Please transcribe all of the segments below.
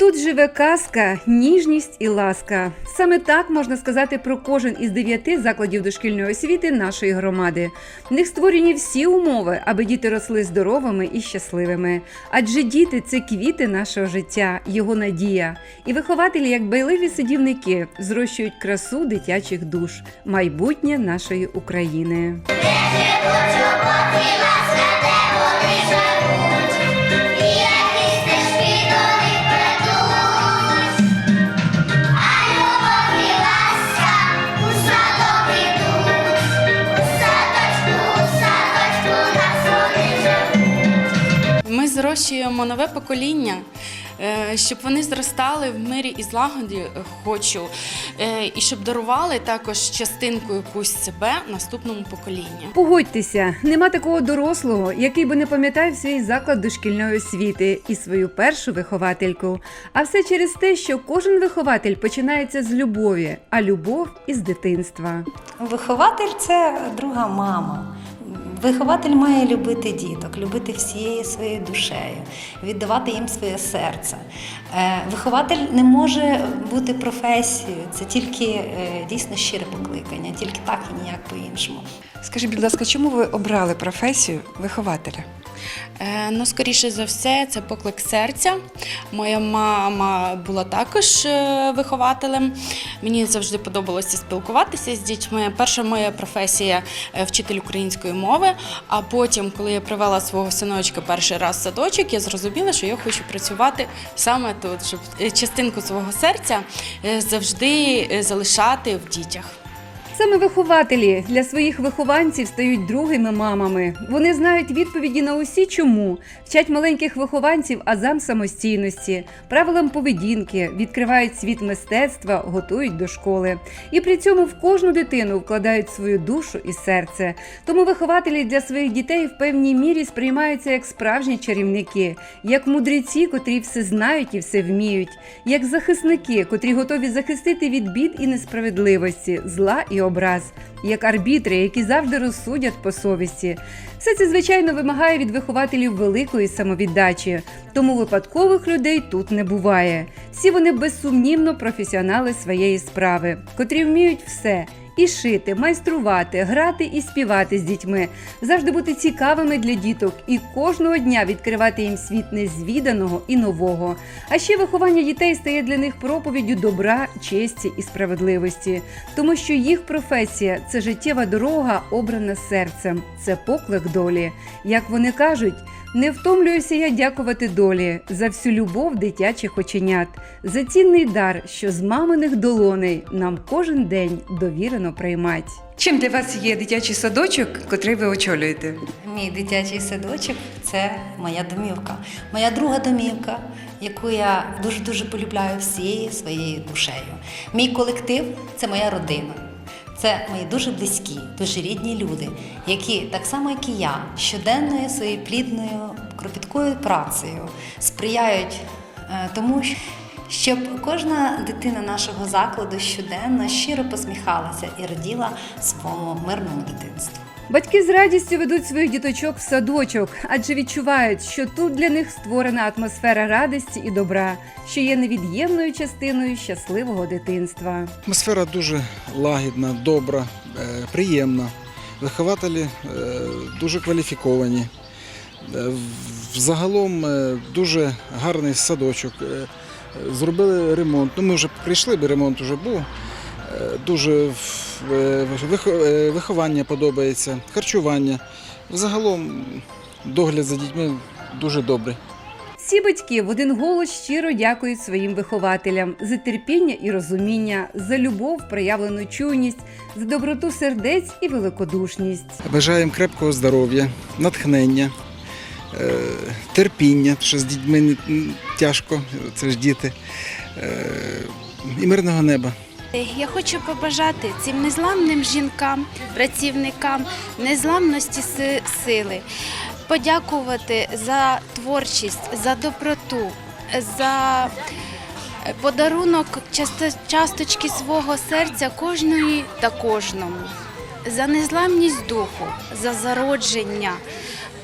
Тут живе казка, ніжність і ласка. Саме так можна сказати про кожен із дев'яти закладів дошкільної освіти нашої громади. В них створені всі умови, аби діти росли здоровими і щасливими. Адже діти це квіти нашого життя, його надія. І вихователі, як байливі сидівники, зрощують красу дитячих душ, майбутнє нашої України. Ми зрощуємо нове покоління, е, щоб вони зростали в мирі і злагоді е, хочу, е, і щоб дарували також частинку якусь себе наступному поколінню. Погодьтеся, нема такого дорослого, який би не пам'ятав свій заклад дошкільної освіти і свою першу виховательку. А все через те, що кожен вихователь починається з любові, а любов із дитинства. Вихователь це друга мама. Вихователь має любити діток, любити всією своєю душею, віддавати їм своє серце. Е, Вихователь не може бути професією, це тільки е, дійсно щире покликання, тільки так і ніяк по-іншому. Скажіть, будь ласка, чому ви обрали професію вихователя? Е, Ну, скоріше за все, це поклик серця. Моя мама була також е, вихователем. Мені завжди подобалося спілкуватися з дітьми. Перша моя професія е, вчитель української мови. А потім, коли я привела свого синочка перший раз в садочок, я зрозуміла, що я хочу працювати саме тут, щоб частинку свого серця завжди залишати в дітях. Саме вихователі для своїх вихованців стають другими мамами. Вони знають відповіді на усі чому, вчать маленьких вихованців азам самостійності, правилам поведінки, відкривають світ мистецтва, готують до школи. І при цьому в кожну дитину вкладають свою душу і серце. Тому вихователі для своїх дітей в певній мірі сприймаються як справжні чарівники, як мудреці, котрі все знають і все вміють, як захисники, котрі готові захистити від бід і несправедливості, зла і образ, як арбітри, які завжди розсудять по совісті. Все це, звичайно, вимагає від вихователів великої самовіддачі, тому випадкових людей тут не буває. Всі вони безсумнівно професіонали своєї справи, котрі вміють все. І шити, майструвати, грати і співати з дітьми, завжди бути цікавими для діток і кожного дня відкривати їм світ незвіданого і нового. А ще виховання дітей стає для них проповіддю добра, честі і справедливості, тому що їх професія це життєва дорога, обрана серцем, це поклик долі. Як вони кажуть, не втомлююся я дякувати долі за всю любов дитячих оченят, за цінний дар, що з маминих долоней нам кожен день довірено приймать. Чим для вас є дитячий садочок, котрий ви очолюєте? Мій дитячий садочок це моя домівка, моя друга домівка, яку я дуже дуже полюбляю всією своєю душею. Мій колектив це моя родина. Це мої дуже близькі, дуже рідні люди, які так само, як і я, щоденною своєю плідною кропіткою працею сприяють е, тому, щоб кожна дитина нашого закладу щоденно щиро посміхалася і раділа своєму мирному дитинству. Батьки з радістю ведуть своїх діточок в садочок, адже відчувають, що тут для них створена атмосфера радості і добра, що є невід'ємною частиною щасливого дитинства. Атмосфера дуже лагідна, добра, е, приємна. Вихователі е, дуже кваліфіковані. Е, Взагалом дуже гарний садочок. Зробили ремонт. Ну, ми вже прийшли, бо ремонт вже був. Дуже е, е, виховання подобається, харчування. Взагалом догляд за дітьми дуже добрий. Всі батьки в один голос щиро дякують своїм вихователям за терпіння і розуміння, за любов, проявлену чуйність, за доброту сердець і великодушність. Бажаємо крепкого здоров'я, натхнення, е, терпіння, що з дітьми тяжко, це ж діти, і мирного неба. Я хочу побажати цим незламним жінкам, працівникам незламності сили, подякувати за творчість, за доброту, за подарунок часточки свого серця кожної та кожному, за незламність духу, за зародження,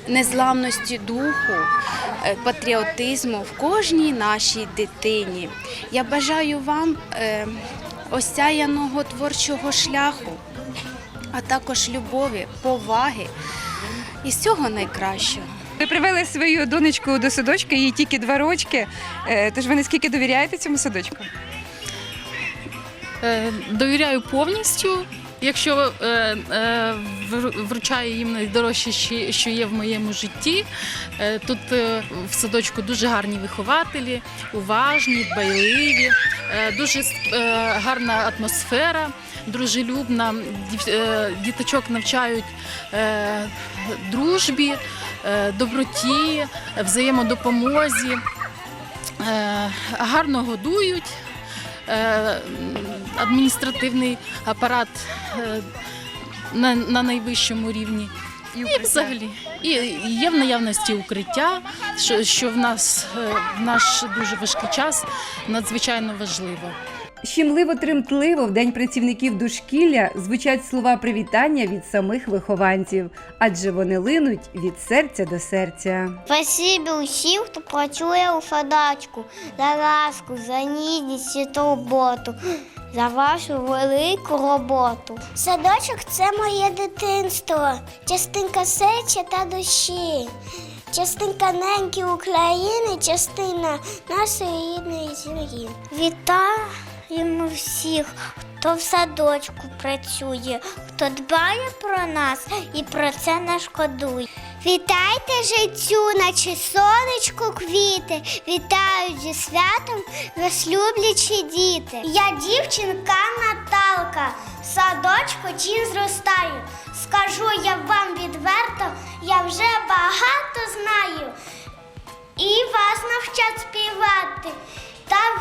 незламності духу, е, патріотизму в кожній нашій дитині. Я бажаю вам е, осяяного творчого шляху, а також любові, поваги і всього найкращого. Ви привели свою донечку до садочка, їй тільки два рочки. Е, Тож ви наскільки довіряєте цьому садочку? Е, Довіряю повністю. Якщо е, е, вручаю їм найдорожче, що- є в моєму житті. Е, Тут е, в садочку дуже гарні вихователі, уважні, дбайливі, е, дуже е, гарна атмосфера, дружелюбна. Е, Діточок навчають е, дружбі, е, доброті, взаємодопомозі, е, гарно годують адміністративний апарат е, на, на найвищому рівні. І взагалі і і є в наявності укриття, що, що в нас е, в наш дуже важкий час надзвичайно важливо. Щемливо тремтливо в День працівників дошкілля звучать слова привітання від самих вихованців, адже вони линуть від серця до серця. Спасибі усім, хто працює у садочку, за ласку, за ніжність і турботу, за вашу велику роботу. Садочок це моє дитинство, частинка серця та душі, частинка неньки України, частина нашої рідної сім'ї. Вітаємо всіх, хто в садочку працює, хто дбає про нас і про це не шкодує. Вітайте життю, наче сонечко квіти, вітають зі святом вас люблячі діти. Я дівчинка Наталка, садочку тінь зростаю. Скажу я вам відверто, я вже багато знаю. І вас навчать співати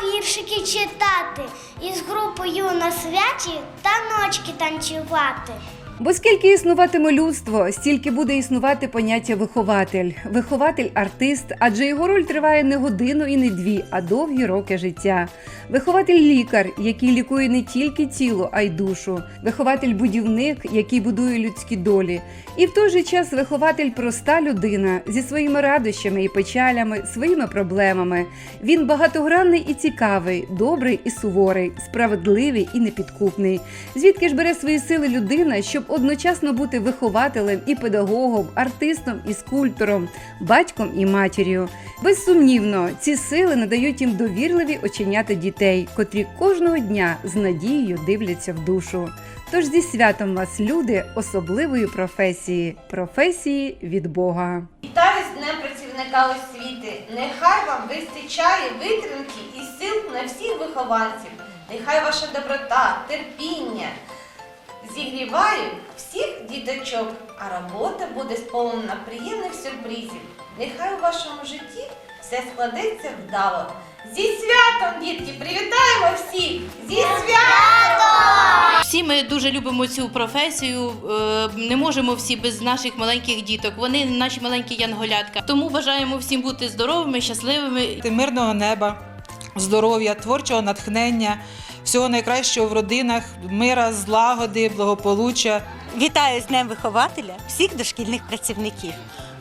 віршики читати, і з групою на святі таночки танцювати. Бо скільки існуватиме людство, стільки буде існувати поняття вихователь. Вихователь артист, адже його роль триває не годину і не дві, а довгі роки життя. Вихователь лікар, який лікує не тільки тіло, а й душу. Вихователь будівник, який будує людські долі. І в той же час вихователь проста людина зі своїми радощами і печалями, своїми проблемами. Він багатогранний і цікавий, добрий і суворий, справедливий і непідкупний. Звідки ж бере свої сили людина, щоб одночасно бути вихователем і педагогом, артистом і скульптором, батьком і матір'ю? Безсумнівно, ці сили надають їм довірливі оченята дітей, котрі кожного дня з надією дивляться в душу. Тож зі святом вас, люди, особливої професії, професії від Бога. Вітаю з Днем працівника освіти. Нехай вам вистачає витримки і сил на всіх вихованців. Нехай ваша доброта, терпіння зігрівають всіх діточок, а робота буде сповнена приємних сюрпризів. Нехай у вашому житті все складеться вдало. Зі святом, дітки! Привітаємо всіх! Зі святом! Всі ми дуже любимо цю професію. е, Не можемо всі без наших маленьких діток. Вони наші маленькі янголятка. Тому бажаємо всім бути здоровими, щасливими. мирного неба, здоров'я, творчого натхнення, всього найкращого в родинах, мира, злагоди, благополуччя. Вітаю з Днем вихователя всіх дошкільних працівників.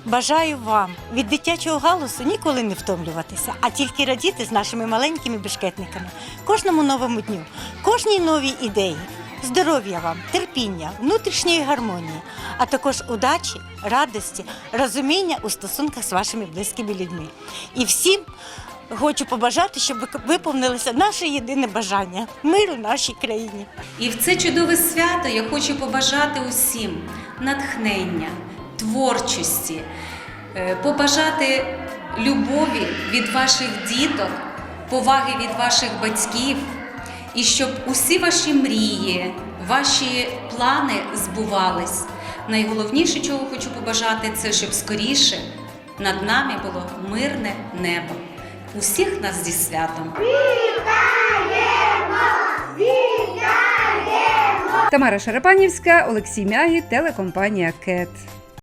Бажаю вам від дитячого галусу ніколи не втомлюватися, а тільки радіти з нашими маленькими бешкетниками, кожному новому дню, кожній новій ідеї. Здоров'я вам, терпіння, внутрішньої гармонії, а також удачі, радості, розуміння у стосунках з вашими близькими людьми. І всім хочу побажати, щоб виповнилося наше єдине бажання миру нашій країні. І в це чудове свято я хочу побажати усім натхнення, творчості, е, побажати любові від ваших діток, поваги від ваших батьків, і щоб усі ваші мрії, ваші плани збувались. Найголовніше, чого хочу побажати, це щоб скоріше над нами було мирне небо. Усіх нас зі святом! Тамара Шарапанівська, Олексій Мягі, телекомпанія Кет.